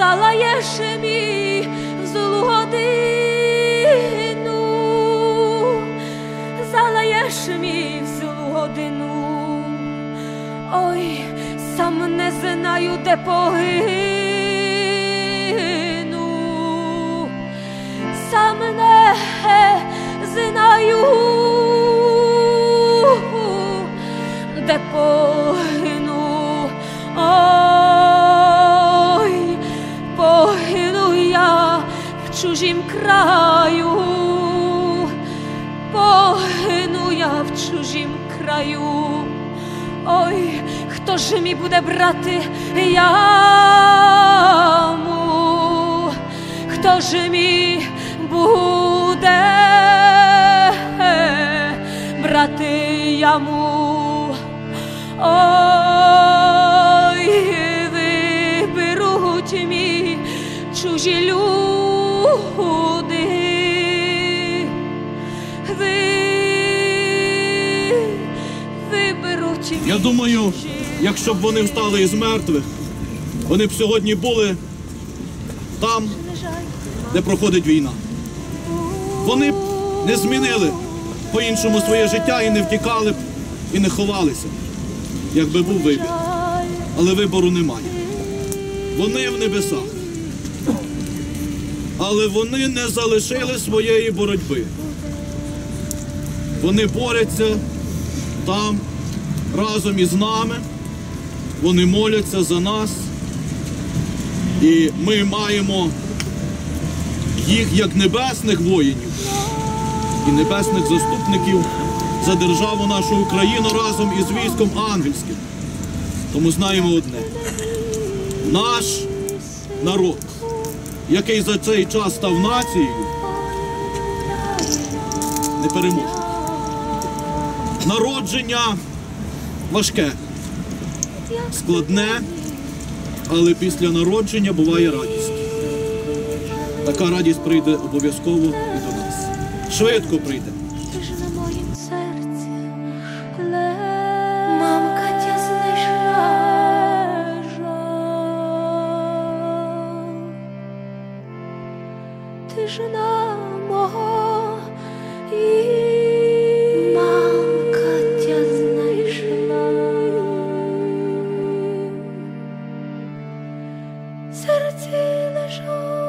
залаєш мій в злу годину, залаєш мій в годину, ой, сам не знаю, де погиб. Краю. Ой, хто ж мій буде брати яму? Хто ж мій буде брати яму? Ой, Я думаю, якщо б вони встали із мертвих, вони б сьогодні були там, де проходить війна. Вони б не змінили по-іншому своє життя і не втікали б, і не ховалися, якби був вибір. Але вибору немає. Вони в небесах. Але вони не залишили своєї боротьби. Вони борються там разом із нами. Вони моляться за нас. І ми маємо їх як небесних воїнів і небесних заступників за державу нашу Україну разом із військом ангельським. Тому знаємо одне: наш народ, який за цей час став нацією, не переможе. Народження важке, складне, але після народження буває радість. Така радість прийде обов'язково і до нас. Швидко прийде. Ти ж на мого і 起了手。